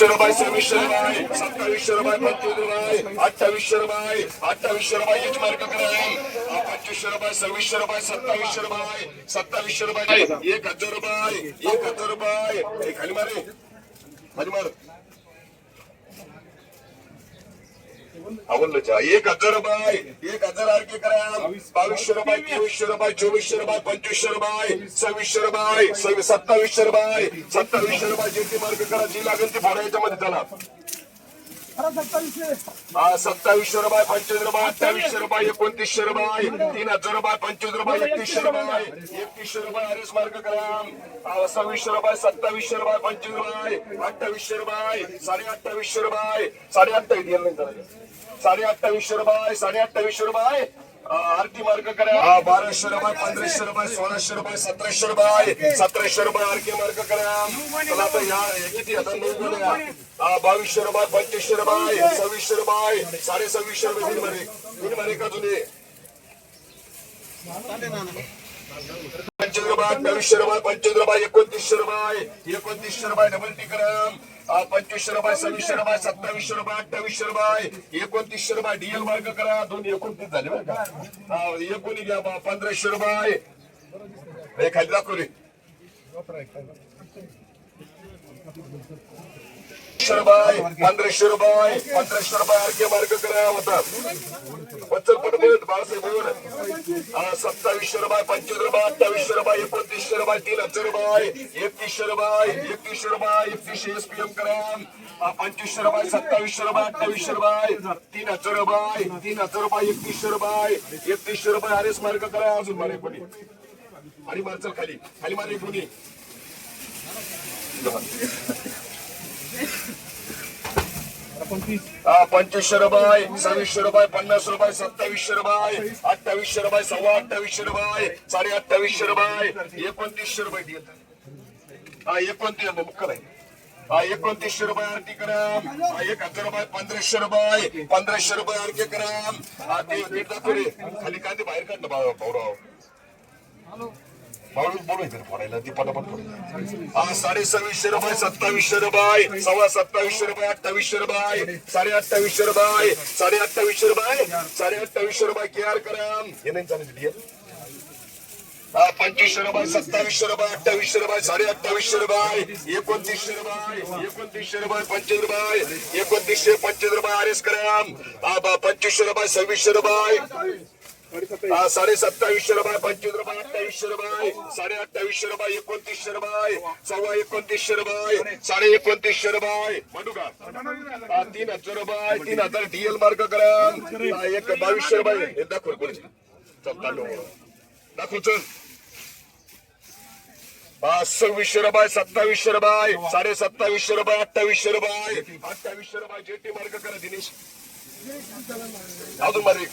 शरबाई सव्वीसशे शरबाई सत्तावीस शरबाई पंचवीस राय अठ्ठावीस शरबाई अठ्ठावीस शरबाई एक मार्क करा पंचवीसशे शरबाई सव्वीसशे शरबाई सत्तावीस शरबाई सत्तावीसशे रुपये एक हजार रुपये एक हजार रुपये खाली मारे खाली मार. आवडलं चहा. एक हजार रुपये एक हजार आरके करा बावीसशे रुपये तेवीसशे रुपये चोवीसशे रुपये पंचवीसशे रुपये सव्वीसशे रुपये सव्वीस सत्तावीसशे रुपये सत्तावीसशे रुपये जे ती मार्क करा जी लागेल ती फोडा मध्ये चला सत्तावीसशे रुपये पंचवीस रुपये अठ्ठावीसशे रुपये एकोणतीसशे रुपये तीन हजार रुपये पंचवीस रुपये एकतीसशे रुपये एकतीसशे रुपये आरेस मार्क करा. सव्वीसशे रुपये सत्तावीसशे रुपये पंचवीस रुपये अठ्ठावीसशे रुपये साडे अठ्ठावीसशे रुपये साडे अठ्ठावीस साडे अठ्ठावीसशे रुपये साडे अठ्ठावीसशे रुपये आरती मार्क करा. बाराशे रुपये पंधराशे रुपये सोळाशे रुपये सतराशे रुपये सतराशे रुपये आरती मार्ग करा. चला आता या किती आता नऊ बावीसशे रुपये पंचवीसशे रुपये सव्वीसशे रुपये साडे सव्वीसशे रुपये तीन मध्ये तीन मध्ये का जुने पंचवीस रुपये अठ्ठावीसशे रुपये पंचवीस रुपये एकोणतीसशे रुपये एकोणतीसशे रुपये डबल टिक्रम पंचवीसशे रुपये सव्वीसशे रुपये सत्तावीसशे रुपये अठ्ठावीसशे रुपये एकोणतीसशे रुपये डीएल मार्क करा दोन एकोणतीस झाले बरं का एकोणीस घ्या बा, पंधराशे रुपये खाली दाखव रे पंधराशे रुपये पंधराशे रुपये मार्क करा होता वचल पटपट बाळासाहेब बोल हा, सत्तावीसशे पंचवीस रुपये तीन हजार रुपये एकतीस रुपये एकतीस रुपये एकतीसशे एस पी एम करा. हा, पंचवीसशे रुपये सत्तावीसशे तीन हजार रुपये तीन हजार रुपये एकतीसशे रुपये एकतीसशे रुपये आर एस मार्क करा अजून मारे कोणी. आणि मारचल खाली. खाली मारे कोणी. पंचवीसशे रुपये सव्वीसशे रुपये पन्नास रुपये सत्तावीसशे रुपये अठ्ठावीसशे रुपये सव्वा अठ्ठावीसशे रुपये साडे अठ्ठावीसशे रुपये एकोणतीसशे रुपये हा एकोणतीस मुक्कल आहे हा एकोणतीसशे रुपये आरती करा. हा, एक हजार रुपये पंधराशे रुपये पंधराशे रुपये आरती करा. हा ते खाली कांदे बाहेर काढलं भाऊ भाऊराव माणूस फोडायला ती पटापट फोडायला. साडे सव्वीसशे रुपये सत्तावीसशे रुपये सव्वा सत्तावीसशे रुपये अठ्ठावीसशे रुपये साडे अठ्ठावीसशे रुपये साडे अठ्ठावीसशे रुपये साडे अठ्ठावीसशे रुपये के आर करा. हे नाही चालेल पंचवीसशे रुपये सत्तावीसशे रुपये अठ्ठावीसशे रुपये साडे अठ्ठावीसशे रुपये एकोणतीसशे रुपये एकोणतीसशे रुपये पंचवीस रुपये एकोणतीसशे पंचवीस रुपये आर एस करा. हा, बा, पंचवीसशे रुपये सव्वीसशे रुपये. साडे सत्तावीसशे रुपये पंचवीस रुपये अठ्ठावीसशे रुपये साडे अठ्ठावीसशे रुपये एकोणतीसशे रुपये सव्वा एकोणतीसशे रुपये साडे एकोणतीसशे रुपये म्हणू का तीन हजार रुपये तीन हजार डीएल मार्क करा. एक बावीसशे रुपये दाखव कोणी चल चालू दाखव चल. हा, सव्वीसशे रुपये सत्तावीसशे रुपये साडे सत्तावीसशे रुपये अठ्ठावीसशे रुपये अठ्ठावीसशे रुपये जेटी मार्क करा दिनेश. अजून मारे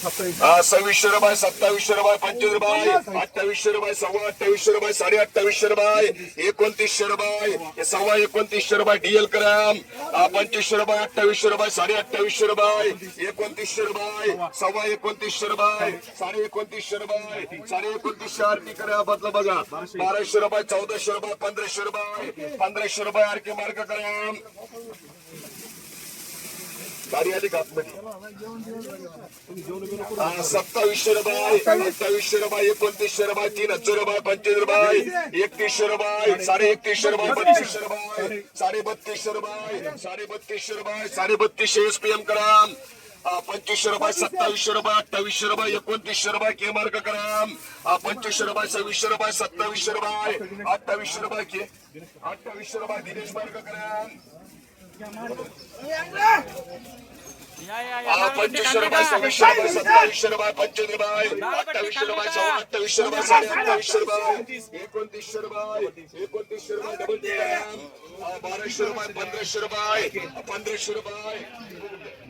सव्वीसशे रुपये सत्तावीसशे रुपये पंचवीस रुपये अठ्ठावीसशे रुपये सव्वा अठ्ठावीसशे रुपये साडे अठ्ठावीसशे रुपये एकोणतीसशे रुपये सव्वा एकोणतीसशे रुपये डीएल ग्राम पंचवीसशे रुपये अठ्ठावीसशे रुपये साडे अठ्ठावीसशे रुपये एकोणतीसशे रुपये सव्वा एकोणतीसशे रुपये साडे एकोणतीसशे रुपये साडे एकोणतीसशे आरती करा बदला बघा. बाराशे रुपये चौदाशे रुपये पंधराशे रुपये पंधराशे रुपये आरती मार्क करा. गाडी आली का आतमध्ये? सत्तावीसशे रुपये अठ्ठावीसशे रुपये एकोणतीसशे रुपये तीन हजार रुपये पंचवीस रुपये एकतीसशे रुपये साडे एकतीसशे रुपये बत्तीसशे रुपये साडे बत्तीसशे रुपये साडे बत्तीसशे रुपये साडे बत्तीसशे एस पी एम करा पंचवीसशे रुपये सत्तावीसशे रुपये अठ्ठावीसशे रुपये एकोणतीसशे रुपये के मार्क करा पंचवीसशे रुपये सव्वीसशे रुपये सत्तावीसशे रुपये अठ्ठावीसशे रुपये के अठ्ठावीसशे रुपये दिनेश मार्क करा हा, पंचवीसशे रुपये सव्वीसशे रुपये सत्तावीसशे रुपये पंचवीस रुपये अठ्ठावीसशे रुपये सव्वा अठ्ठावीसशे रुपये साडे अठ्ठावीसशे रुपये एकोणतीसशे रुपये एकोणतीसशे रुपये डबल बाराशे रुपये पंधराशे रुपये पंधराशे रुपये